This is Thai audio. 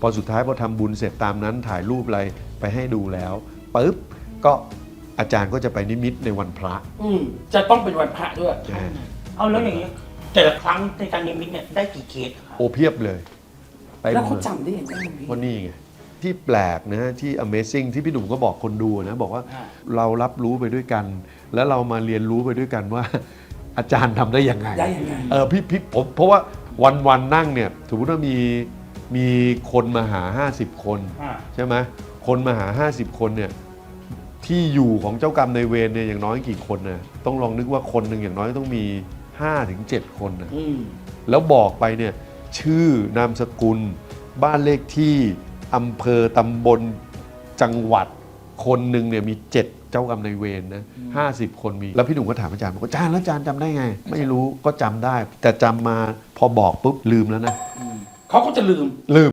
พอสุดท้ายพอทำบุญเสร็จตามนั้นถ่ายรูปอะไรไปให้ดูแล้วปุ๊บก็อาจารย์ก็จะไปนิมิตในวันพระอืมจะต้องเป็นวันพระด้วย อ่าเอาแล้วอย่างนี้แต่ละครั้งในการนิมิตเนี่ยได้กี่เคสครับโอเพียบเลยไปแล้วหมเขาดจำได้ยังไงพี่ ว่านี่ไงที่แปลกนะที่ Amazing ที่พี่หนุ่มก็บอกคนดูนะ บอกว่าอ่า เรารับรู้ไปด้วยกัน แล้วเรามาเรียนรู้ไปด้วยกันว่า อาจารย์ทำได้ยังไง ได้ยังไง เออพี่พี่ผมเพราะว่าวันวันๆนั่งเนี่ยสมมติว่ามี มีคนมาหา 50 คนอ่า ใช่ไหมคนมาหา 50 คนเนี่ยที่อยู่ของเจ้ากรรมในายเวรเนี่ยอย่างน้อยกี่คนนะต้องลองนึกว่าคนหนึ่งอย่างน้อยต้องมี5ถึง7คนนะ อืม แล้วบอกไปเนี่ยชื่อนามสกุล บ้านเลขที่อำเภอตำบลจังหวัด คนหนึ่งเนี่ยมีเจ็ดเจ้ากรรมนายเวรนะห้าสิบคนมี แล้วพี่หนุ่มก็ถามอาจารย์บอกว่าอาจารย์แล้วอาจารย์จำได้ไง ไม่รู้ก็จำได้ แต่จำมาพอบอกปุ๊บลืมแล้วนะ เขาก็จะลืมลืม